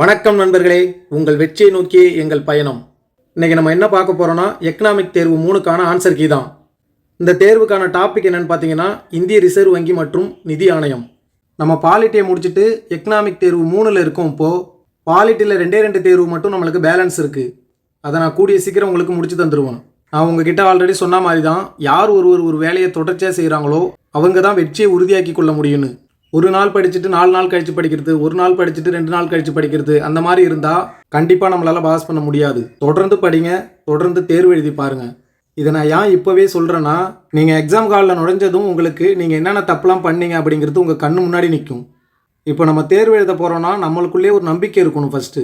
வணக்கம் நண்பர்களே. உங்கள் வெற்றியை நோக்கியே எங்கள் பயணம். இன்றைக்கி நம்ம என்ன பார்க்க போகிறோன்னா எக்கனாமிக் தேர்வு மூணுக்கான ஆன்சர் கீ தான். இந்த தேர்வுக்கான டாபிக் என்னென்னு பார்த்தீங்கன்னா இந்திய ரிசர்வ் வங்கி மற்றும் நிதி ஆணையம். நம்ம பாலிட்டியை முடிச்சுட்டு எக்கனாமிக் தேர்வு மூணில் இருக்கோம் இப்போது பாலிட்டியில் ரெண்டே ரெண்டு தேர்வு மட்டும் நம்மளுக்கு பேலன்ஸ் இருக்குது அதை நான் கூடிய சீக்கிரம் உங்களுக்கு முடிச்சு தந்துடுவேன் நான் உங்ககிட்ட ஆல்ரெடி சொன்ன மாதிரி தான் யார் ஒருவர் ஒரு வேலையை தொடர்ச்சியாக செய்கிறாங்களோ அவங்க தான் வெற்றியை உறுதியாக்கி கொள்ள முடியும்னு. ஒரு நாள் படிச்சுட்டு நாலு நாள் கழித்து படிக்கிறது ஒரு நாள் படிச்சுட்டு ரெண்டு நாள் கழித்து படிக்கிறது அந்த மாதிரி இருந்தால் கண்டிப்பாக நம்மளால் பாஸ் பண்ண முடியாது. தொடர்ந்து படிங்க தொடர்ந்து தேர்வு எழுதி பாருங்கள் இதை நான் ஏன் இப்போவே சொல்கிறேன்னா நீங்கள் எக்ஸாம் காலில் நுழைஞ்சதும் உங்களுக்கு நீங்கள் என்னென்ன தப்புலாம் பண்ணீங்க அப்படிங்கிறது உங்கள் கண்ணு முன்னாடி நிற்கும் இப்போ நம்ம தேர்வு எழுத போகிறோன்னா நம்மளுக்குள்ளே ஒரு நம்பிக்கை இருக்கணும் ஃபஸ்ட்டு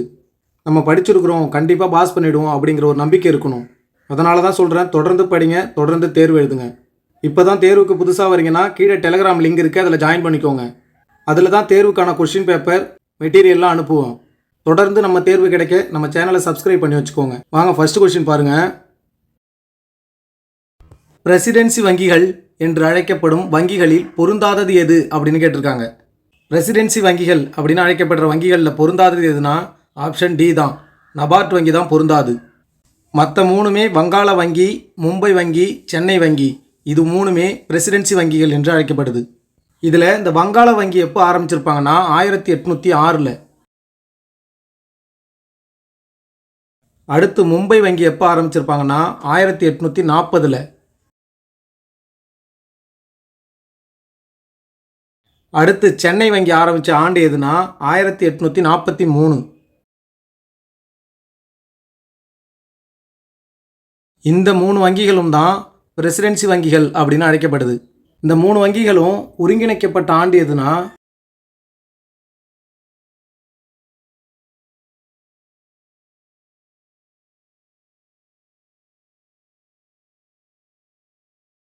நம்ம படிச்சிருக்கிறோம் கண்டிப்பாக பாஸ் பண்ணிவிடுவோம் அப்படிங்கிற ஒரு நம்பிக்கை இருக்கணும். அதனால தான் சொல்கிறேன் தொடர்ந்து படிங்க தொடர்ந்து தேர்வு எழுதுங்க. இப்போ தான் தேர்வுக்கு புதுசாக வரீங்கன்னா கீழே டெலகிராம் லிங்க் இருக்குது அதில் ஜாயின் பண்ணிக்கோங்க. அதில் தான் தேர்வுக்கான கொஷின் பேப்பர் மெட்டீரியல்லாம் அனுப்புவோம். தொடர்ந்து நம்ம தேர்வு கிடைக்க நம்ம சேனலை சப்ஸ்கிரைப் பண்ணி வச்சுக்கோங்க. வாங்க ஃபர்ஸ்ட் கொஷின் பாருங்கள் ரெசிடென்சி வங்கிகள் என்று அழைக்கப்படும் வங்கிகளில் பொருந்தாதது எது அப்படின்னு கேட்டிருக்காங்க. ரெசிடென்சி வங்கிகள் அப்படின்னு அழைக்கப்படுற வங்கிகளில் பொருந்தாதது எதுனா ஆப்ஷன் டி தான். நபார்ட் வங்கி தான் பொருந்தாது. மற்ற மூணுமே வங்காள வங்கி மும்பை வங்கி சென்னை வங்கி. இது மூணுமே பிரசிடென்சி வங்கிகள் என்று அழைக்கப்படுது. இதில் இந்த வங்காள வங்கி எப்போ ஆரம்பிச்சிருப்பாங்கன்னா ஆயிரத்தி எட்நூற்றி ஆறில். அடுத்து மும்பை வங்கி எப்போ ஆரம்பிச்சிருப்பாங்கன்னா ஆயிரத்தி எட்நூற்றி நாற்பதில் அடுத்து சென்னை வங்கி ஆரம்பித்த ஆண்டு எதுனா ஆயிரத்தி எட்நூற்றி நாற்பத்தி மூணு. இந்த மூணு வங்கிகளும் தான் ரெசிடென்சி வங்கிகள் அப்படின்னு அழைக்கப்படுது. இந்த மூணு வங்கிகளும் ஒருங்கிணைக்கப்பட்ட ஆண்டு எதுனா?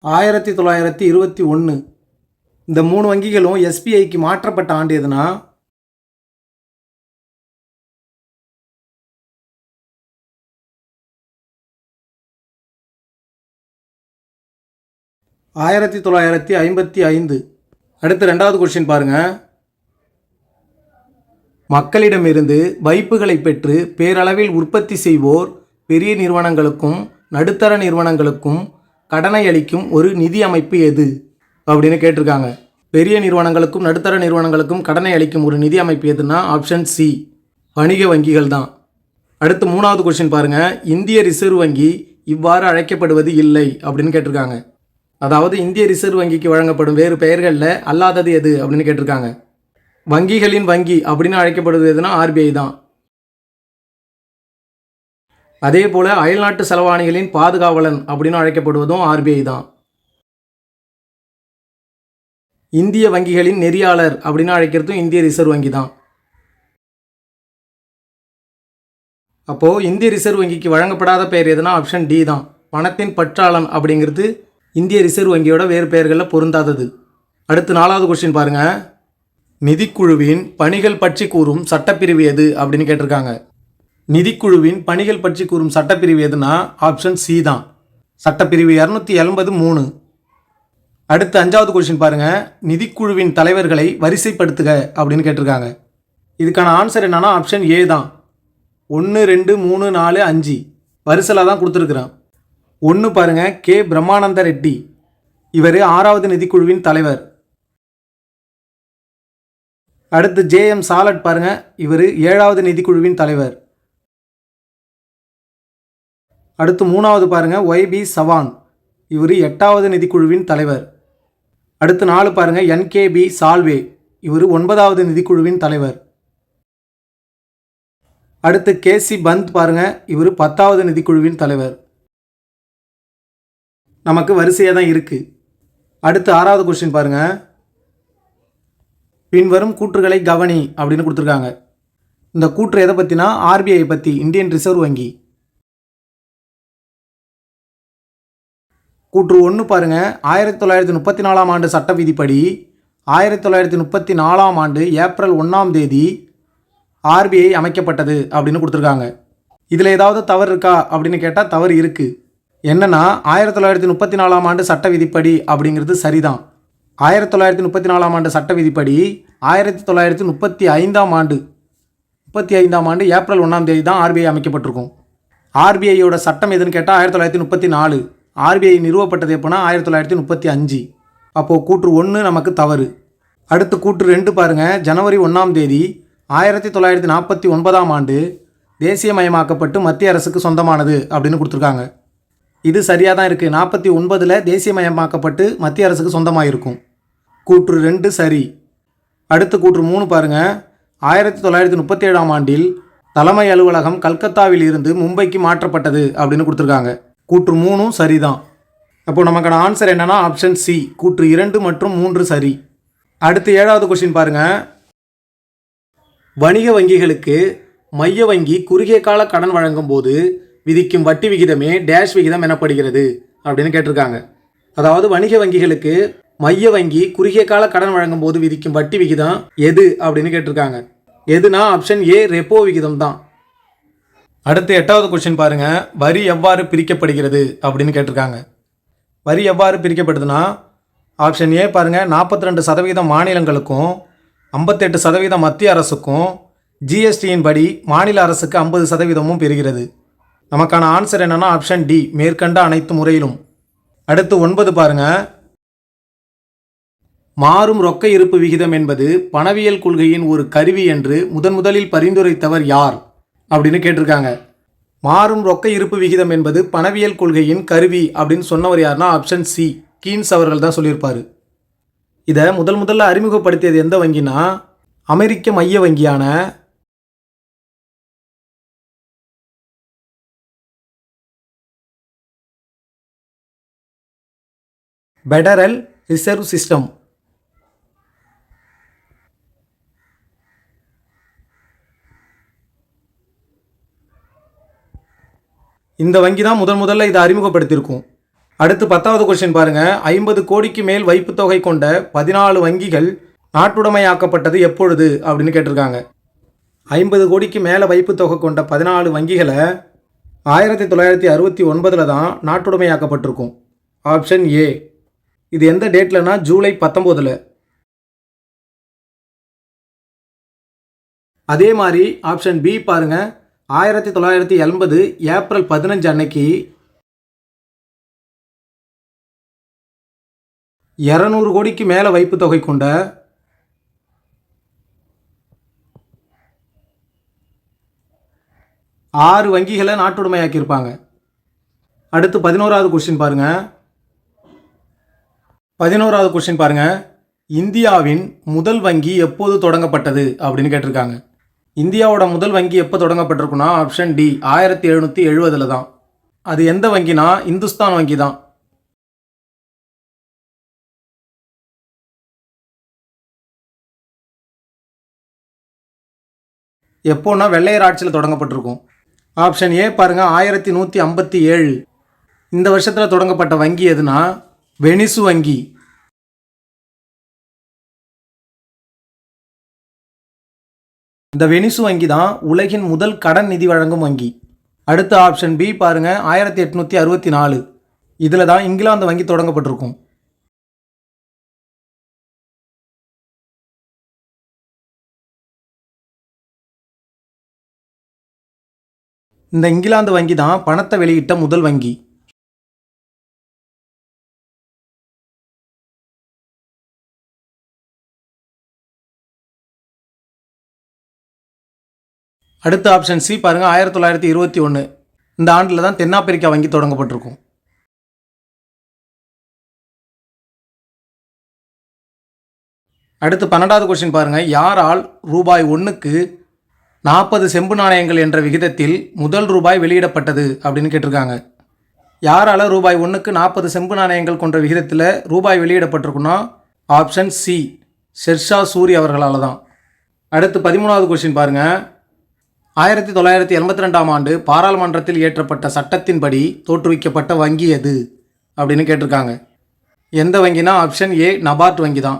ஆயிரத்தி தொள்ளாயிரத்தி இருபத்தி ஒன்று இந்த மூணு வங்கிகளும் எஸ்பிஐக்கு மாற்றப்பட்ட ஆண்டு எதுனா? ஆயிரத்தி தொள்ளாயிரத்தி ஐம்பத்தி ஐந்து. அடுத்து ரெண்டாவது கொஷின் பாருங்க. மக்களிடமிருந்து வைப்புகளை பெற்று பேரளவில் உற்பத்தி செய்வோர் பெரிய நிறுவனங்களுக்கும் நடுத்தர நிறுவனங்களுக்கும் கடனை அளிக்கும் ஒரு நிதி அமைப்பு எது? அப்படின்னு கேட்டிருக்காங்க. பெரிய நிறுவனங்களுக்கும் நடுத்தர நிறுவனங்களுக்கும் கடனை அளிக்கும் ஒரு நிதி அமைப்பு எதுனா ஆப்ஷன் சி வணிக வங்கிகள் தான். அடுத்து மூணாவது கொஷின் பாருங்கள் இந்திய ரிசர்வ் வங்கி இவ்வாறு அழைக்கப்படுவது இல்லை அப்படின்னு கேட்டிருக்காங்க. அதாவது இந்திய ரிசர்வ் வங்கிக்கு வழங்கப்படும் வேறு பெயர்களில் அல்லாதது எது அப்படின்னு கேட்டிருக்காங்க. வங்கிகளின் வங்கி அப்படின்னு அழைக்கப்படுவது எதுனா ஆர்பிஐ தான். அதே போல் அயல்நாட்டு செலவாணிகளின் பாதுகாவலன் அப்படின்னு அழைக்கப்படுவதும் ஆர்பிஐ தான். இந்திய வங்கிகளின் நெறியாளர் அப்படின்னு அழைக்கிறதும் இந்திய ரிசர்வ் வங்கி தான். அப்போது இந்திய ரிசர்வ் வங்கிக்கு வழங்கப்படாத பெயர் எதுனா ஆப்ஷன் டி தான். பணத்தின் பற்றாளன் அப்படிங்கிறது இந்திய ரிசர்வ் வங்கியோட வேறு பெயர்களில் பொருந்தாதது. அடுத்து நாலாவது கொஸ்டின் பாருங்க. நிதிக்குழுவின் பணிகள் பற்றி கூறும் சட்டப்பிரிவு எது அப்படின்னு கேட்டிருக்காங்க. நிதிக்குழுவின் பணிகள் பற்றி கூறும் சட்டப்பிரிவு எதுனா ஆப்ஷன் சி தான். சட்டப்பிரிவு இரநூத்தி எண்பது மூணு. அடுத்து அஞ்சாவது கொஸ்டின் பாருங்க. நிதிக்குழுவின் தலைவர்களை வரிசைப்படுத்துக அப்படின்னு கேட்டிருக்காங்க. இதுக்கான ஆன்சர் என்னன்னா ஆப்ஷன் ஏ தான். ஒன்று ரெண்டு மூணு நாலு அஞ்சு. வரிசையில் தான் கொடுத்துருக்குறேன். ஒன்று பாருங்கள் கே. பிரம்மானந்த ரெட்டி. இவர் ஆறாவது நிதிக்குழுவின் தலைவர். அடுத்து ஜே. எம். சாலட் பாருங்கள் இவர் ஏழாவது நிதிக்குழுவின் தலைவர். அடுத்து மூணாவது பாருங்கள் ஒய் பி. சவான். இவர் எட்டாவது நிதிக்குழுவின் தலைவர். அடுத்து நாலு பாருங்கள் என்கேபி சால்வே. இவர் ஒன்பதாவது நிதிக்குழுவின் தலைவர். அடுத்து கேசி பந்த் பாருங்க இவர் பத்தாவது நிதிக்குழுவின் தலைவர். நமக்கு வரிசையாக தான் இருக்குது அடுத்து ஆறாவது கொஸ்டின் பாருங்கள் பின்வரும் கூற்றுகளை கவனி அப்படின்னு கொடுத்துருக்காங்க. இந்த கூற்று எதை பற்றினா ஆர்பிஐ பற்றி இந்தியன் ரிசர்வ் வங்கி. கூற்று ஒன்று பாருங்க. ஆயிரத்தி தொள்ளாயிரத்தி முப்பத்தி நாலாம் ஆண்டு சட்ட விதிப்படி ஆயிரத்தி தொள்ளாயிரத்தி முப்பத்தி நாலாம் ஆண்டு ஏப்ரல் ஒன்றாம் தேதி ஆர்பிஐ அமைக்கப்பட்டது அப்படின்னு கொடுத்துருக்காங்க. இதில் ஏதாவது தவறு இருக்கா அப்படின்னு கேட்டால் தவறு இருக்குது என்னென்னா ஆயிரத்தி தொள்ளாயிரத்தி முப்பத்தி நாலாம் ஆண்டு சட்ட விதிப்படி அப்படிங்கிறது சரிதான். ஆயிரத்தி தொள்ளாயிரத்தி முப்பத்தி நாலாம் ஆண்டு சட்ட விதிப்படி ஆயிரத்தி தொள்ளாயிரத்தி முப்பத்தி ஐந்தாம் ஆண்டு முப்பத்தி ஐந்தாம் ஆண்டு ஏப்ரல் ஒன்றாம் தேதி தான் ஆர்பிஐ அமைக்கப்பட்டிருக்கும் ஆர்பிஐயோட சட்டம் எதுன்னு கேட்டால் ஆயிரத்தி தொள்ளாயிரத்தி முப்பத்தி நாலு ஆர்பிஐ நிறுவப்பட்டது எப்போனா ஆயிரத்தி தொள்ளாயிரத்தி முப்பத்தி அஞ்சு அப்போது கூற்று ஒன்று நமக்கு தவறு. அடுத்து கூற்று ரெண்டு பாருங்கள் ஜனவரி ஒன்றாம் தேதி ஆயிரத்தி தொள்ளாயிரத்தி நாற்பத்தி ஒன்பதாம் ஆண்டு தேசியமயமாக்கப்பட்டு மத்திய அரசுக்கு சொந்தமானது அப்படின்னு கொடுத்துருக்காங்க. இது சரியாக தான் இருக்குது நாற்பத்தி ஒன்பதில் தேசியமயமாக்கப்பட்டு மத்திய அரசுக்கு சொந்தமாக இருக்கும் கூற்று ரெண்டு சரி. அடுத்து கூற்று மூணு பாருங்கள் ஆயிரத்தி தொள்ளாயிரத்தி முப்பத்தி ஏழாம் ஆண்டில் தலைமை அலுவலகம் கல்கத்தாவில் இருந்து மும்பைக்கு மாற்றப்பட்டது அப்படின்னு கொடுத்துருக்காங்க. கூற்று மூணும் சரிதான். அப்போ நமக்கான ஆன்சர் என்னன்னா ஆப்ஷன் சி கூற்று இரண்டு மற்றும் மூன்று சரி. அடுத்து ஏழாவது கொஷின் பாருங்க. வணிக வங்கிகளுக்கு மைய வங்கி குறுகிய கால கடன் வழங்கும் போது விதிக்கும் வட்டி விகிதமே டேஷ் விகிதம் எனப்படுகிறது அப்படின்னு கேட்டிருக்காங்க. அதாவது வணிக வங்கிகளுக்கு மைய வங்கி குறுகிய கால கடன் வழங்கும் போது விதிக்கும் வட்டி விகிதம் எது அப்படின்னு கேட்டிருக்காங்க. எதுனா ஆப்ஷன் ஏ ரெப்போ விகிதம் தான். அடுத்து எட்டாவது கொஸ்டின் பாருங்க. வரி எவ்வாறு பிரிக்கப்படுகிறது அப்படின்னு கேட்டிருக்காங்க. வரி எவ்வாறு பிரிக்கப்படுதுன்னா ஆப்ஷன் ஏ பாருங்க. நாற்பத்தி ரெண்டு சதவீதம் மாநிலங்களுக்கும் ஐம்பத்தெட்டு சதவீதம் மத்திய அரசுக்கும் ஜிஎஸ்டியின் படி மாநில அரசுக்கு ஐம்பது சதவீதமும் பெறுகிறது. நமக்கான ஆன்சர் என்னென்னா ஆப்ஷன் டி மேற்கண்ட அனைத்து முறையிலும். அடுத்து ஒன்பது பாருங்க. மாறும் ரொக்க இருப்பு விகிதம் என்பது பணவியல் கொள்கையின் ஒரு கருவி என்று முதன் முதலில் பரிந்துரைத்தவர் யார்? அப்படின்னு கேட்டிருக்காங்க. மாறும் ரொக்க இருப்பு விகிதம் என்பது பணவியல் கொள்கையின் கருவி அப்படின்னு சொன்னவர் யாருன்னா ஆப்ஷன் சி கீன்ஸ் அவர்கள் தான் சொல்லியிருப்பார். இதை முதல் முதல்ல அறிமுகப்படுத்தியது எந்த வங்கினா அமெரிக்க மைய வங்கியான பெடரல் ரிசர்வ் சிஸ்டம் இந்த வங்கி தான் முதன் முதல்ல இதை அறிமுகப்படுத்தியிருக்கும். அடுத்து பத்தாவது கொஸ்டின் பாருங்கள் ஐம்பது கோடிக்கு மேல் வைப்பு தொகை கொண்ட பதினாலு வங்கிகள் நாட்டுடைமையாக்கப்பட்டது எப்பொழுது அப்படின்னு கேட்டிருக்காங்க. ஐம்பது கோடிக்கு மேலே வைப்பு தொகை கொண்ட பதினாலு வங்கிகளை ஆயிரத்தி தொள்ளாயிரத்தி அறுபத்தி ஒன்பதில் தான் நாட்டுடைமையாக்கப்பட்டிருக்கும். ஆப்ஷன் ஏ இது எந்த டேட்லனா ஜூலை பத்தொம்போதில். அதே மாதிரி ஆப்ஷன் பி பாருங்க. ஆயிரத்தி தொள்ளாயிரத்தி எண்பது ஏப்ரல் பதினஞ்சு அன்னைக்கு இரநூறு கோடிக்கு மேலே வைப்பு தொகை கொண்ட ஆறு வங்கிகளை நாட்டுடைமையாக்கியிருப்பாங்க. அடுத்து பதினோராவது கொஸ்டின் பாருங்கள் பதினோராவது கொஸ்டின் பாருங்க. இந்தியாவின் முதல் வங்கி எப்போது தொடங்கப்பட்டது அப்படின்னு கேட்டிருக்காங்க. இந்தியாவோட முதல் வங்கி எப்போ தொடங்கப்பட்டிருக்குன்னா ஆப்ஷன் டி ஆயிரத்தி எழுநூற்றி எழுபதில் தான். அது எந்த வங்கினா இந்துஸ்தான் வங்கி தான். எப்போன்னா வெள்ளையர் ஆட்சியில் தொடங்கப்பட்டிருக்கும். ஆப்ஷன் ஏ பாருங்கள் ஆயிரத்தி நூற்றி ஐம்பத்தி ஏழு. இந்த வருஷத்தில் தொடங்கப்பட்ட வங்கி எதுனா வெனிசு வங்கி. இந்த வெனிசு வங்கி தான் உலகின் முதல் கடன் நிதி வழங்கும் வங்கி. அடுத்த ஆப்ஷன் பி பாருங்க ஆயிரத்தி எட்நூற்றி அறுபத்தி நாலு. இதில் தான் இங்கிலாந்து வங்கி தொடங்கப்பட்டிருக்கும். இந்த இங்கிலாந்து வங்கி தான் பணத்தை வெளியிட்ட முதல் வங்கி. அடுத்த ஆப்ஷன் சி பாருங்க ஆயிரத்தி தொள்ளாயிரத்தி இருபத்தி ஒன்று இந்த ஆண்டில் தான் தென்னாப்பிரிக்கா வங்கி தொடங்கப்பட்டிருக்கும். அடுத்து பன்னெண்டாவது கொஸ்டின் பாருங்க யாரால் ரூபாய் ஒன்றுக்கு நாற்பது செம்பு நாணயங்கள் என்ற விகிதத்தில் முதல் ரூபாய் வெளியிடப்பட்டது அப்படின்னு கேட்டிருக்காங்க. யாரால ரூபாய் ஒன்றுக்கு நாற்பது செம்பு நாணயங்கள் கொண்ட விகிதத்தில் ரூபாய் வெளியிடப்பட்டிருக்குன்னா ஆப்ஷன் சி ஷெர்ஷா சூரி அவர்களால் தான். அடுத்து பதிமூணாவது கொஸ்டின் பாருங்கள் ஆயிரத்தி தொள்ளாயிரத்தி எண்பத்தி ரெண்டாம் ஆண்டு பாராளுமன்றத்தில் இயற்றப்பட்ட சட்டத்தின்படி தோற்றுவிக்கப்பட்ட வங்கி எது? அப்படின்னு கேட்டிருக்காங்க. எந்த வங்கினா ஆப்ஷன் ஏ நபார்ட் வங்கி தான்.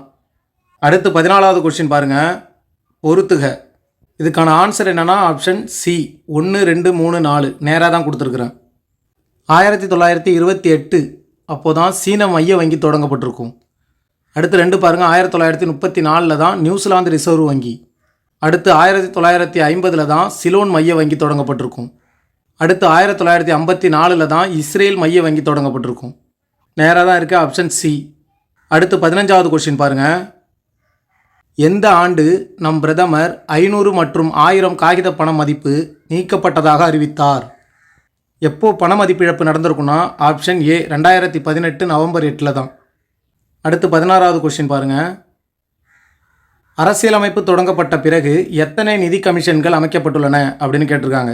அடுத்து பதினாலாவது கொஸ்டின் பாருங்கள் பொறுத்துக. இதுக்கான ஆன்சர் என்னன்னா ஆப்ஷன் சி ஒன்று ரெண்டு மூணு நாலு. நேராக தான் கொடுத்துருக்குறேன். ஆயிரத்தி தொள்ளாயிரத்தி இருபத்தி எட்டு அப்போ தான் சீன மைய வங்கி தொடங்கப்பட்டிருக்கும். அடுத்து ரெண்டு பாருங்கள் ஆயிரத்தி தொள்ளாயிரத்தி முப்பத்தி நாலில் தான் நியூசிலாந்து ரிசர்வ் வங்கி. அடுத்து ஆயிரத்தி தொள்ளாயிரத்தி ஐம்பதில் தான் சிலோன் மைய வங்கி தொடங்கப்பட்டிருக்கும். அடுத்து ஆயிரத்தி தொள்ளாயிரத்தி ஐம்பத்தி நாலில் தான் இஸ்ரேல் மைய வங்கி தொடங்கப்பட்டிருக்கும். நேராக தான் இருக்குது ஆப்ஷன் சி அடுத்து பதினஞ்சாவது கொஸ்டின் பாருங்கள் எந்த ஆண்டு நம் பிரதமர் ஐநூறு மற்றும் ஆயிரம் காகித பண மதிப்பு நீக்கப்பட்டதாக அறிவித்தார்? எப்போது பண மதிப்பிழப்பு நடந்திருக்குன்னா ஆப்ஷன் ஏ ரெண்டாயிரத்தி பதினெட்டு நவம்பர் எட்டில் தான். அடுத்து பதினாறாவது கொஸ்டின் பாருங்கள் அரசியலமைப்பு தொடங்கப்பட்ட பிறகு எத்தனை நிதி கமிஷன்கள் அமைக்கப்பட்டுள்ளன அப்படின்னு கேட்டிருக்காங்க.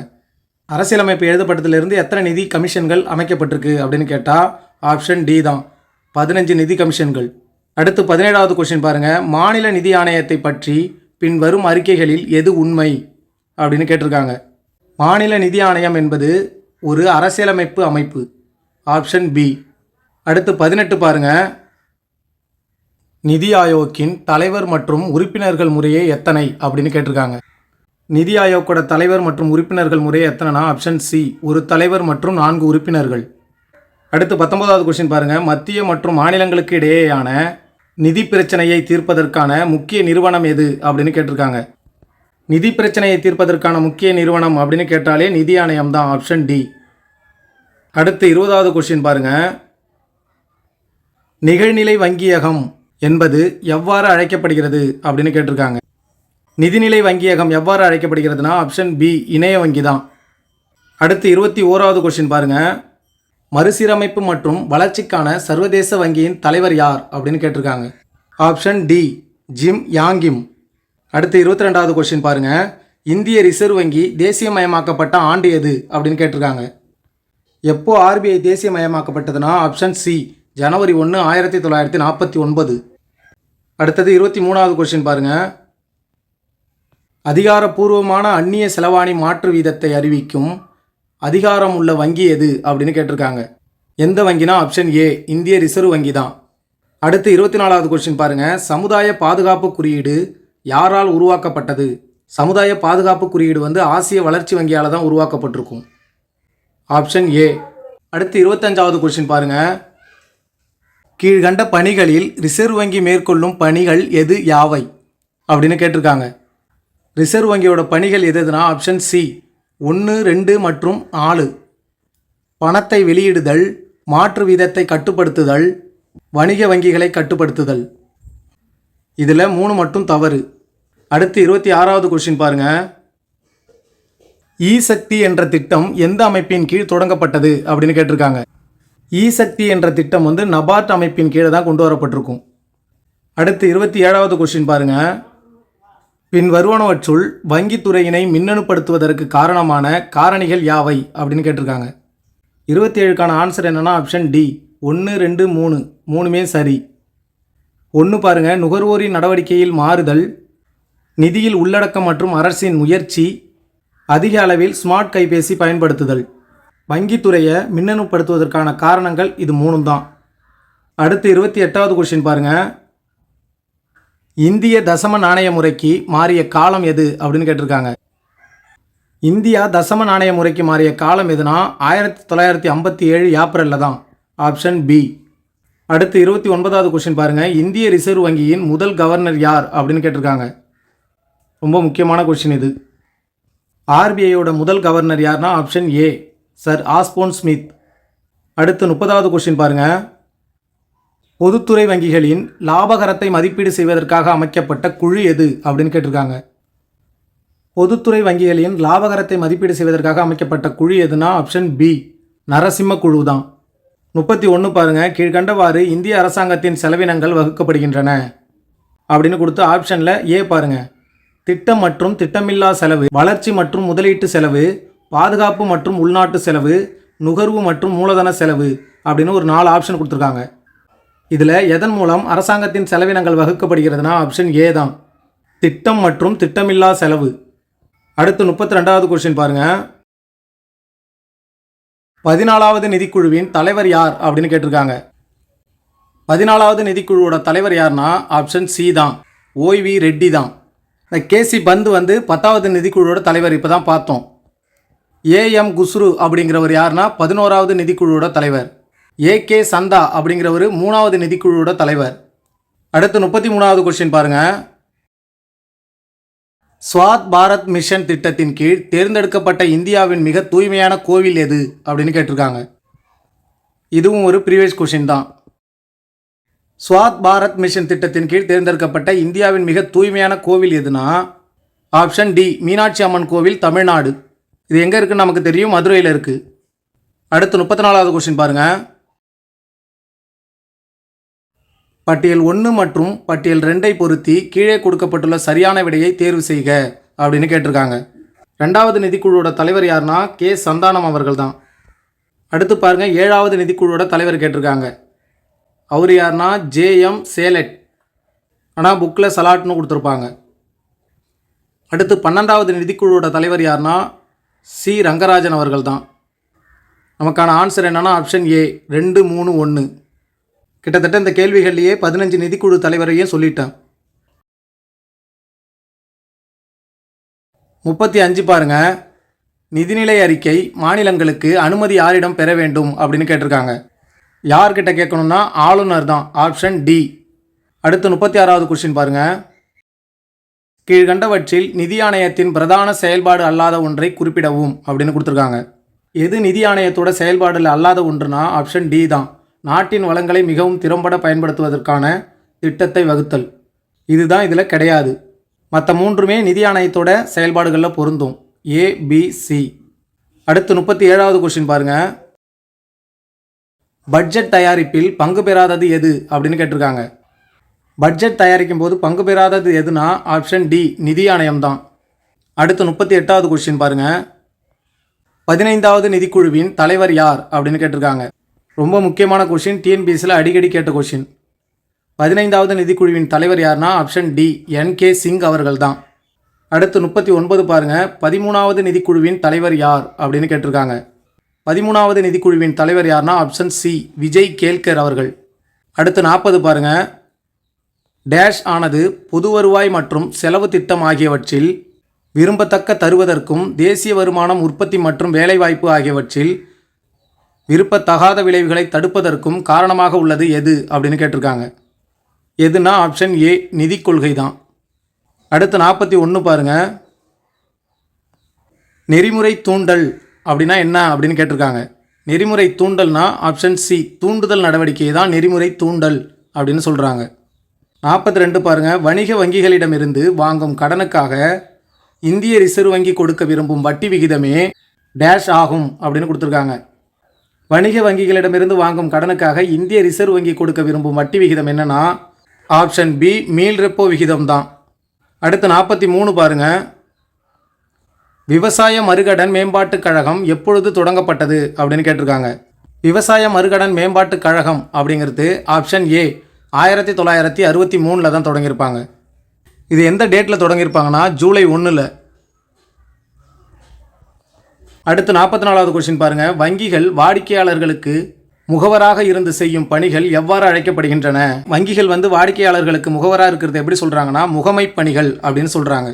அரசியலமைப்பு எழுதப்பட்டதிலிருந்து எத்தனை நிதி கமிஷன்கள் அமைக்கப்பட்டிருக்கு அப்படின்னு கேட்டால் ஆப்ஷன் டி தான். பதினஞ்சு நிதி கமிஷன்கள். அடுத்து பதினேழாவது கொஷின் பாருங்கள் மாநில நிதி ஆணையத்தை பற்றி பின்வரும் அறிக்கைகளில் எது உண்மை அப்படின்னு கேட்டிருக்காங்க. மாநில நிதி ஆணையம் என்பது ஒரு அரசியலமைப்பு அமைப்பு. ஆப்ஷன் பி அடுத்து பதினெட்டு பாருங்கள் நிதி ஆயோக்கின் தலைவர் மற்றும் உறுப்பினர்கள் முறையே எத்தனை? அப்படின்னு கேட்டிருக்காங்க. நிதி ஆயோக்கோட தலைவர் மற்றும் உறுப்பினர்கள் முறையே எத்தனைனா ஆப்ஷன் சி ஒரு தலைவர் மற்றும் நான்கு உறுப்பினர்கள். அடுத்து பத்தொன்பதாவது கொஸ்டின் பாருங்கள் மத்திய மற்றும் மாநிலங்களுக்கு இடையேயான நிதி பிரச்சனையை தீர்ப்பதற்கான முக்கிய நிறுவனம் எது? அப்படின்னு கேட்டிருக்காங்க. நிதி பிரச்சனையை தீர்ப்பதற்கான முக்கிய நிறுவனம் அப்படின்னு கேட்டாலே நிதி ஆணையம் தான் ஆப்ஷன் டி அடுத்து இருபதாவது கொஸ்டின் பாருங்கள் நிகழ்நிலை வங்கியகம் என்பது எவ்வாறு அழைக்கப்படுகிறது அப்படின்னு கேட்டிருக்காங்க. நிதிநிலை வங்கியகம் எவ்வாறு அழைக்கப்படுகிறதுனா ஆப்ஷன் பி இணைய வங்கி தான். அடுத்து இருபத்தி ஓராவது கொஸ்டின் பாருங்க. மறுசீரமைப்பு மற்றும் வளர்ச்சிக்கான சர்வதேச வங்கியின் தலைவர் யார் அப்படின்னு கேட்டிருக்காங்க. Option D Jim Yong Kim. அடுத்து இருபத்தி ரெண்டாவது கொஸ்டின் பாருங்கள் இந்திய ரிசர்வ் வங்கி தேசியமயமாக்கப்பட்ட ஆண்டு எது அப்படின்னு கேட்டிருக்காங்க. எப்போது ஆர்பிஐ தேசியமயமாக்கப்பட்டதுன்னா ஆப்ஷன் சி ஜனவரி ஒன்று ஆயிரத்தி தொள்ளாயிரத்தி நாற்பத்தி ஒன்பது. அடுத்தது இருபத்தி மூணாவது கொஸ்டின் பாருங்க. அதிகாரப்பூர்வமான அந்நிய செலவாணி மாற்று வீதத்தை அறிவிக்கும் அதிகாரம் உள்ள வங்கி எது அப்படின்னு கேட்டிருக்காங்க. எந்த வங்கினா ஆப்ஷன் ஏ இந்திய ரிசர்வ் வங்கி தான். அடுத்து இருபத்தி நாலாவது கொஸ்டின் பாருங்க. சமுதாய பாதுகாப்பு குறியீடு யாரால் உருவாக்கப்பட்டது? சமுதாய பாதுகாப்பு குறியீடு வந்து ஆசிய வளர்ச்சி வங்கியால் தான் உருவாக்கப்பட்டிருக்கும். ஆப்ஷன் ஏ அடுத்து இருபத்தஞ்சாவது கொஸ்டின் பாருங்கள் கீழ்கண்ட பணிகளில் ரிசர்வ் வங்கி மேற்கொள்ளும் பணிகள் எது யாவை? அப்படின்னு கேட்டிருக்காங்க. ரிசர்வ் வங்கியோட பணிகள் எது எதுனா ஆப்ஷன் சி ஒன்று ரெண்டு மற்றும் நாலு. பணத்தை வெளியிடுதல் மாற்று வீதத்தை கட்டுப்படுத்துதல் வணிக வங்கிகளை கட்டுப்படுத்துதல். இதில் மூணு மட்டும் தவறு. அடுத்து இருபத்தி ஆறாவது கொஷின் பாருங்கள் ஈ சக்தி என்ற திட்டம் எந்த அமைப்பின் கீழ் தொடங்கப்பட்டது அப்படின்னு கேட்டிருக்காங்க. இ சக்தி என்ற திட்டம் வந்து நபார்ட் அமைப்பின் கீழே தான் கொண்டு வரப்பட்டிருக்கும். அடுத்து இருபத்தி ஏழாவது கொஸ்டின் பாருங்கள் பின் வருவனவற்றுள் வங்கித்துறையினை மின்னணுப்படுத்துவதற்கு காரணமான காரணிகள் யாவை? அப்படின்னு கேட்டிருக்காங்க. இருபத்தி ஏழுக்கான ஆன்சர் என்னென்னா ஆப்ஷன் டி ஒன்று ரெண்டு மூணு. மூணுமே சரி. ஒன்று பாருங்கள் நுகர்வோரின் நடவடிக்கையில் மாறுதல் நிதியில் உள்ளடக்கம் மற்றும் அரசின் முயற்சி அதிக அளவில் ஸ்மார்ட் கைபேசி பயன்படுத்துதல். வங்கித்துறையை மின்னணுப்படுத்துவதற்கான காரணங்கள் இது மூணும் தான் அடுத்து இருபத்தி எட்டாவது கொஷின் பாருங்கள் இந்திய தசம நாணய முறைக்கு மாறிய காலம் எது அப்படின்னு கேட்டிருக்காங்க. இந்தியா தசம நாணய முறைக்கு மாறிய காலம் எதுனா ஆயிரத்தி தொள்ளாயிரத்தி ஐம்பத்தி ஏழு ஏப்ரலில் தான். ஆப்ஷன் பி அடுத்து இருபத்தி ஒன்பதாவது கொஷின் பாருங்கள் இந்திய ரிசர்வ் வங்கியின் முதல் கவர்னர் யார் அப்படின்னு கேட்டிருக்காங்க. ரொம்ப முக்கியமான கொஷின் இது. ஆர்பிஐயோட முதல் கவர்னர் யார்னா option A sir Osborne Smith. அடுத்து முப்பதாவது கொஷின் பாருங்கள் பொதுத்துறை வங்கிகளின் லாபகரத்தை மதிப்பீடு செய்வதற்காக அமைக்கப்பட்ட குழு எது அப்படின்னு கேட்டிருக்காங்க. பொதுத்துறை வங்கிகளின் லாபகரத்தை மதிப்பீடு செய்வதற்காக அமைக்கப்பட்ட குழு எதுனா ஆப்ஷன் பி நரசிம்ம குழு தான். முப்பத்தி ஒன்று பாருங்க. கீழ்கண்டவாறு இந்திய அரசாங்கத்தின் செலவினங்கள் வகுக்கப்படுகின்றன அப்படின்னு கொடுத்து ஆப்ஷனில் ஏ பாருங்கள் திட்டம் மற்றும் திட்டமில்லா செலவு வளர்ச்சி மற்றும் முதலீட்டு செலவு பாதுகாப்பு மற்றும் உள்நாட்டு செலவு நுகர்வு மற்றும் மூலதன செலவு அப்படின்னு ஒரு நாலு ஆப்ஷன் கொடுத்துருக்காங்க. இதில் எதன் மூலம் அரசாங்கத்தின் செலவினங்கள் வகுக்கப்படுகிறதுனா ஆப்ஷன் ஏ தான். திட்டம் மற்றும் திட்டமில்லா செலவு. அடுத்து முப்பத்தி ரெண்டாவது கொஷின் பாருங்கள் பதினாலாவது நிதிக்குழுவின் தலைவர் யார் அப்படின்னு கேட்டிருக்காங்க. பதினாலாவது நிதிக்குழுவோட தலைவர் யார்னா ஆப்ஷன் சி தான். ஓய்வி ரெட்டி தான். இந்த கேசி பந்து வந்து பத்தாவது நிதிக்குழுவோட தலைவர் இப்போ தான் பார்த்தோம். ஏஎம் குஸ்ரு அப்படிங்கிறவர் யாருன்னா பதினோராவது நிதிக்குழுவோட தலைவர். ஏகே சந்தா அப்படிங்கிறவர் மூணாவது நிதிக்குழுவோட தலைவர். அடுத்து முப்பத்தி மூணாவது கொஸ்டின் பாருங்கள் ஸ்வாத் பாரத் மிஷன் திட்டத்தின் கீழ் தேர்ந்தெடுக்கப்பட்ட இந்தியாவின் மிக தூய்மையான கோவில் எது அப்படின்னு கேட்டிருக்காங்க. இதுவும் ஒரு ப்ரீவியஸ் கொஷின் தான். ஸ்வாத் பாரத் மிஷன் திட்டத்தின் கீழ் தேர்ந்தெடுக்கப்பட்ட இந்தியாவின் மிக தூய்மையான கோவில் எதுனா? ஆப்ஷன் டி மீனாட்சி அம்மன் கோவில் தமிழ்நாடு. இது எங்கே இருக்குன்னு நமக்கு தெரியும். மதுரையில் இருக்குது அடுத்து முப்பத்தி நாலாவது கொஸ்டின் பாருங்கள் பட்டியல் ஒன்று மற்றும் பட்டியல் ரெண்டை பொருத்தி கீழே கொடுக்கப்பட்டுள்ள சரியான விடையை தேர்வு செய்க அப்படின்னு கேட்டிருக்காங்க. ரெண்டாவது நிதிக்குழுவோட தலைவர் யாருன்னா கே. சந்தானம் அவர்கள் தான் அடுத்து பாருங்கள் ஏழாவது நிதிக்குழுவோட தலைவர் கேட்டிருக்காங்க. அவர் யாருன்னா ஜேஎம் சேலட். ஆனால் புக்கில் சலாட்னு கொடுத்துருப்பாங்க. அடுத்து பன்னெண்டாவது நிதிக்குழுவோட தலைவர் யாருன்னா சி. ரங்கராஜன் அவர்கள் தான் நமக்கான ஆன்சர் என்னன்னா ஆப்ஷன் ஏ ரெண்டு மூணு ஒன்று கிட்டத்தட்ட இந்த கேள்விகள்லேயே பதினஞ்சு நிதிக்குழு தலைவரையும் சொல்லிட்டேன். முப்பத்தி அஞ்சு பாருங்க. நிதிநிலை அறிக்கை மாநிலங்களுக்கு அனுமதி யாரிடம் பெற வேண்டும் அப்படின்னு கேட்டிருக்காங்க. யார்கிட்ட கேட்கணும்னா ஆளுநர் தான் ஆப்ஷன் டி அடுத்து முப்பத்தி ஆறாவது கொஸ்டின் பாருங்கள் கீழ்கண்டவற்றில் நிதி ஆணையத்தின் பிரதான செயல்பாடு அல்லாத ஒன்றை குறிப்பிடவும் அப்படின்னு கொடுத்துருக்காங்க. எது நிதி ஆணையத்தோட செயல்பாடுல அல்லாத ஒன்றுனா ஆப்ஷன் டி தான். நாட்டின் வளங்களை மிகவும் திறம்பட பயன்படுத்துவதற்கான திட்டத்தை வகுத்தல். இதுதான் இதில் கிடையாது. மற்ற மூன்றுமே நிதி ஆணையத்தோட செயல்பாடுகளில் பொருந்தும். ஏ பி சி அடுத்து முப்பத்தி ஏழாவது கொஸ்டின் பாருங்கள் பட்ஜெட் தயாரிப்பில் பங்கு பெறாதது எது அப்படின்னு கேட்டிருக்காங்க. பட்ஜெட் தயாரிக்கும் போது பங்கு பெறாதது எதுனா ஆப்ஷன் டி நிதி ஆணையம் தான் அடுத்து முப்பத்தி எட்டாவது கொஸ்டின் பாருங்க. பதினைந்தாவது நிதிக்குழுவின் தலைவர் யார் அப்படின்னு கேட்டிருக்காங்க. ரொம்ப முக்கியமான கொஷின் டிஎன்பிஎஸ்சியில் அடிக்கடி கேட்ட கொஷின் பதினைந்தாவது நிதிக்குழுவின் தலைவர் யாருன்னா option D N K Singh அவர்கள் தான் அடுத்து முப்பத்தி ஒன்பது பாருங்கள் பதிமூணாவது நிதிக்குழுவின் தலைவர் யார் அப்படின்னு கேட்டிருக்காங்க. பதிமூணாவது நிதிக்குழுவின் தலைவர் யார்னா ஆப்ஷன் சி விஜய் கேல்கர் அவர்கள். அடுத்து நாற்பது பாருங்கள் டேஷ் ஆனது பொது வருவாய் மற்றும் செலவு திட்டம் ஆகியவற்றில் விரும்பத்தக்க தருவதற்கும் தேசிய வருமானம் உற்பத்தி மற்றும் வேலைவாய்ப்பு ஆகியவற்றில் விருப்பத்தகாத விளைவுகளை தடுப்பதற்கும் காரணமாக உள்ளது எது அப்படின்னு கேட்டிருக்காங்க. எதுனா ஆப்ஷன் ஏ நிதி கொள்கை தான் அடுத்து நாற்பத்தி ஒன்று பாருங்க. நெறிமுறை தூண்டல் அப்படின்னா என்ன அப்படின்னு கேட்டிருக்காங்க. நெறிமுறை தூண்டல்னா ஆப்ஷன் சி தூண்டுதல் நடவடிக்கை தான் நெறிமுறை தூண்டல் அப்படின்னு சொல்கிறாங்க நாற்பத்தி ரெண்டு பாருங்கள் வணிக வங்கிகளிடமிருந்து வாங்கும் கடனுக்காக இந்திய ரிசர்வ் வங்கி கொடுக்க விரும்பும் வட்டி விகிதமே டேஷ் ஆகும் அப்படின்னு கொடுத்துருக்காங்க. வணிக வங்கிகளிடமிருந்து வாங்கும் கடனுக்காக இந்திய ரிசர்வ் வங்கி கொடுக்க விரும்பும் வட்டி விகிதம் என்னென்னா ஆப்ஷன் பி மீள் ரெப்போ விகிதம் தான் அடுத்து நாற்பத்தி மூணு பாருங்க. விவசாய மறுகடன் மேம்பாட்டுக் கழகம் எப்பொழுது தொடங்கப்பட்டது அப்படின்னு கேட்டிருக்காங்க. விவசாய மறுகடன் மேம்பாட்டுக் கழகம் அப்படிங்கிறது ஆப்ஷன் ஏ. ஆயிரத்தி தொள்ளாயிரத்தி அறுபத்தி மூணில் தான் தொடங்கியிருப்பாங்க. இது எந்த டேட்டில் தொடங்கியிருப்பாங்கன்னா? ஜூலை ஒன்றில் அடுத்து நாற்பத்தி நாலாவது கொஷின் பாருங்கள் வங்கிகள் வாடிக்கையாளர்களுக்கு முகவராக இருந்து செய்யும் பணிகள் எவ்வாறு அழைக்கப்படுகின்றன? வங்கிகள் வந்து வாடிக்கையாளர்களுக்கு முகவராக இருக்கிறது எப்படி சொல்கிறாங்கன்னா முகமை பணிகள் அப்படின்னு சொல்கிறாங்க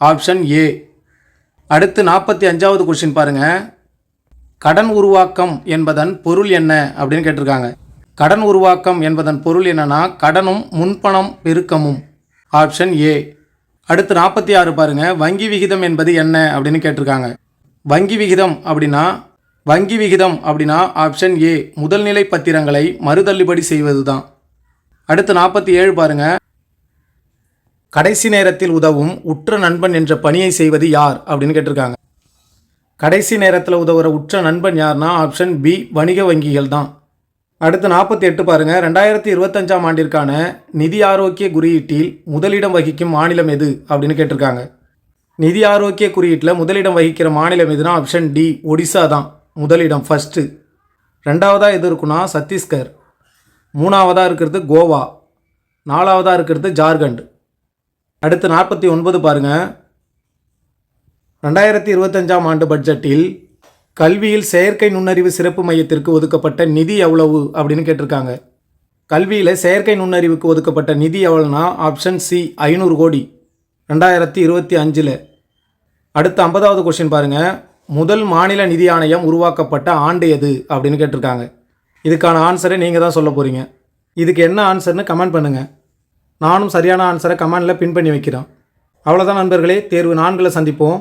ஆப்ஷன் ஏ அடுத்து நாற்பத்தி அஞ்சாவது கொஷின் பாருங்கள் கடன் உருவாக்கம் என்பதன் பொருள் என்ன அப்படின்னு கேட்டிருக்காங்க. கடன் உருவாக்கம் என்பதன் பொருள் என்னன்னா கடனும் முன்பணம் பெருக்கமும். ஆப்ஷன் ஏ அடுத்து நாற்பத்தி ஆறு பாருங்கள் வங்கி விகிதம் என்பது என்ன அப்படின்னு கேட்டிருக்காங்க. வங்கி விகிதம் அப்படின்னா வங்கி விகிதம் அப்படின்னா ஆப்ஷன் ஏ முதல்நிலை பத்திரங்களை மறுதள்ளுபடி செய்வது தான் அடுத்து நாற்பத்தி ஏழு பாருங்கள் கடைசி நேரத்தில் உதவும் உற்ற நண்பன் என்ற பணியை செய்வது யார் அப்படின்னு கேட்டிருக்காங்க. கடைசி நேரத்தில் உதவுற உற்ற நண்பன் யார்னா ஆப்ஷன் பி வணிக வங்கிகள் தான் அடுத்து நாற்பத்தி எட்டு பாருங்கள் ரெண்டாயிரத்தி இருபத்தஞ்சாம் ஆண்டிற்கான நிதி ஆரோக்கிய குறியீட்டில் முதலிடம் வகிக்கும் மாநிலம் எது? அப்படின்னு கேட்டிருக்காங்க. நிதி ஆரோக்கிய குறியீட்டில் முதலிடம் வகிக்கிற மாநிலம் எதுனா ஆப்ஷன் டி ஒடிசா தான். முதலிடம் ஃபஸ்ட்டு ரெண்டாவதாக எது இருக்குன்னா சத்தீஸ்கர். மூணாவதாக இருக்கிறது கோவா. நாலாவதாக இருக்கிறது ஜார்க்கண்ட். அடுத்து நாற்பத்தி ஒன்பது பாருங்கள் ரெண்டாயிரத்தி இருபத்தஞ்சாம் ஆண்டு பட்ஜெட்டில் கல்வியில் செயற்கை நுண்ணறிவு சிறப்பு மையத்திற்கு ஒதுக்கப்பட்ட நிதி எவ்வளவு அப்படின்னு கேட்டிருக்காங்க. கல்வியில் செயற்கை நுண்ணறிவுக்கு ஒதுக்கப்பட்ட நிதி எவ்வளோனா ஆப்ஷன் சி ஐநூறு கோடி ரெண்டாயிரத்தி இருபத்தி அஞ்சில். அடுத்த ஐம்பதாவது கொஸ்டின் பாருங்கள் முதல் மாநில நிதி ஆணையம் உருவாக்கப்பட்ட ஆண்டு எது அப்படின்னு கேட்டிருக்காங்க. இதுக்கான ஆன்சரை நீங்கள் தான் சொல்ல போகிறீங்க இதுக்கு என்ன ஆன்சர்னு கமெண்ட் பண்ணுங்கள் நானும் சரியான ஆன்சரை கமெண்டில் பின் பண்ணி வைக்கிறேன். அவ்வளோதான் நண்பர்களே. தேர்வு நான்கில் சந்திப்போம்.